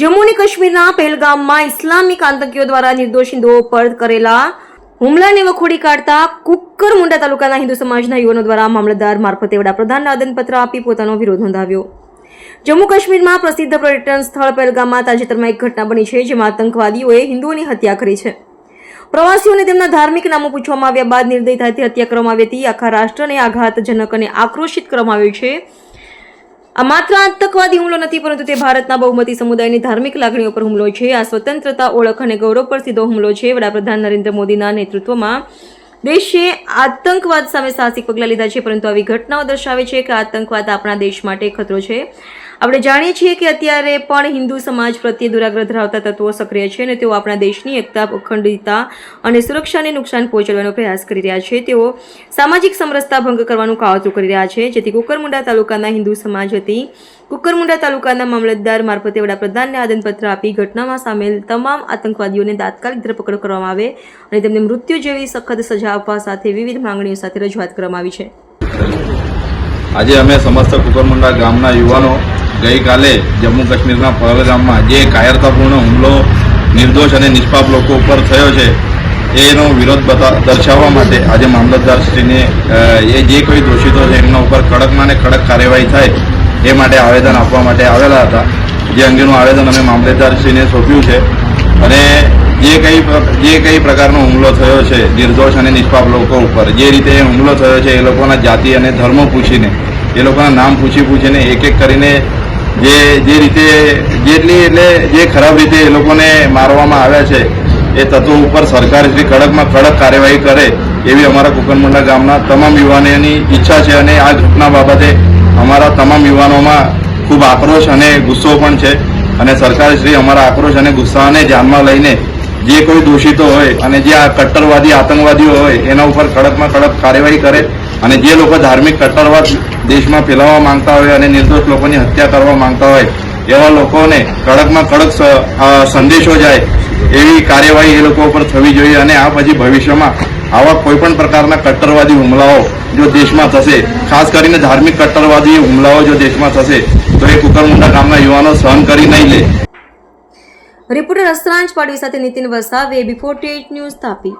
જમ્મુ અને કાશ્મીરના પહેલગામમાં ઇસ્લામિક આતંકીઓ દ્વારા નિર્દોષ હિન્દુઓ પર કરેલા હુમલાને વખોડી કાઢતા કુક્કર મુંડા તાલુકાના હિન્દુ સમાજના યુવાનો દ્વારા મામલતદાર મારફતે વડાપ્રધાનને આદનપત્ર આપી પોતાનો વિરોધ નોંધાવ્યો. જમ્મુ કાશ્મીરમાં પ્રસિદ્ધ પર્યટન સ્થળ પહેલગામમાં તાજેતરમાં એક ઘટના બની છે જેમાં આતંકવાદીઓએ હિન્દુઓની હત્યા કરી છે. પ્રવાસીઓને તેમના ધાર્મિક નામો પૂછવામાં આવ્યા બાદ નિર્દયતાથી હત્યા કરવામાં આવી હતી. આખા રાષ્ટ્રને આઘાતજનક અને આક્રોશિત કરવામાં આવ્યું છે. આ માત્ર આતંકવાદી હુમલો નથી, પરંતુ તે ભારતના બહુમતી સમુદાયની ધાર્મિક લાગણીઓ પર હુમલો છે. આ સ્વતંત્રતા, ઓળખ અને ગૌરવ પર સીધો હુમલો છે. વડાપ્રધાન નરેન્દ્ર મોદીના નેતૃત્વમાં દેશે આતંકવાદ સામે સાહસિક પગલાં લીધા છે, પરંતુ આવી ઘટનાઓ દર્શાવે છે કે આતંકવાદ આપણા દેશ માટે ખતરો છે. આપણે જાણીએ છીએ કે અત્યારે પણ હિન્દુ સમાજ પ્રત્યે દુરાગ્રહ ધરાવતા તત્વો સક્રિય છે અને તેઓ આપણા દેશની એકતા, અખંડિતતા અને સુરક્ષાને નુકસાન પહોંચાડવાનો પ્રયાસ કરી રહ્યા છે. તેઓ સામાજિક સમરસતા ભંગ કરવાનું કાવતું કરી રહ્યા છે. જેથી કુકરમુંડા તાલુકાના હિન્દુ સમાજ હતી. કુકરમુંડા તાલુકાના મામલતદાર મારફતે વડાપ્રધાનને આદનપત્ર આપી ઘટનામાં સામેલ તમામ આતંકવાદીઓને તાત્કાલિક ધરપકડ કરવામાં આવે અને તેમને મૃત્યુ જેવી સખત સજા આપવા સાથે વિવિધ માંગણીઓ સાથે રજૂઆત કરવામાં આવી છે. આજે અમે સમસ્ત કુકરમુંડા ગામના યુવાનો ગઈકાલે જમ્મુ કાશ્મીરના પહલગામમાં જે કાયરતાપૂર્ણ હુમલો, નિર્દોષ અને નિષ્પાપ લોકો ઉપર થયો છે, એનો વિરોધ બતા, દર્શાવવા માટે આજે મામલતદારશ્રીને એ જે કોઈ દોષિતો છે એમના ઉપર કડકમાં કડક કાર્યવાહી થાય, એ માટે આવેદન આપવા માટે આવેલા હતા. જે અંગેનું આવેદન અમે મામલતદારશ્રીને સોંપ્યું છે. અને જે કઈ જે કઈ પ્રકારનો હુમલો થયો છે, નિર્દોષ અને નિષ્પાપ લોકો ઉપર, જે રીતે હુમલો થયો છે એ લોકોના જાતિ અને ધર્મ પૂછીને, એ લોકોના નામ પૂછી પૂછીને એક એક કરીને જે જે રીતે, જેટલી એટલે જે ખરાબ રીતે એ લોકોને મારવામાં આવ્યા છે, એ તત્વો ઉપર સરકાર શ્રી કડકમાં કડક કાર્યવાહી કરે એવી અમારા કુકનમુંડા ગામના તમામ યુવાનોની ઈચ્છા છે અને આ ઘટના બાબતે અમારા તમામ યુવાનોમાં ખૂબ આક્રોશ અને ગુસ્સો પણ છે અને સરકાર શ્રી અમારા આક્રોશ અને ગુસ્સાને ધ્યાનમાં લઈને જે કોઈ દોષિતો હોય અને જે આ કટ્ટરવાદી, આતંકવાદીઓ હોય એના ઉપર કડકમાં કડક કાર્યવાહી કરે અને જે લોકો ધાર્મિક કટ્ટરવાદ દેશમાં ફેલાવવા માંગતા હોય અને નિર્દોષ લોકોની હત્યા કરવા માંગતા હોય, એવા લોકોને કડકમાં કડક સંદેશો જાય એવી કાર્યવાહી એ લોકો ઉપર થવી જોઈએ અને આ પછી ભવિષ્યમાં આવા કોઈપણ પ્રકારના કટ્ટરવાદી હુમલાઓ જો દેશમાં થશે, ખાસ કરીને ધાર્મિક કટ્ટરવાદી હુમલાઓ જો દેશમાં થશે, તો એ કુકરમુંડા ગામના યુવાનો સહન કરી નહીં લે. રિપોર્ટર અસરાંજ પાડવી સાથે નીતિન વસાવે બિફોર ન્યૂઝ તાપી.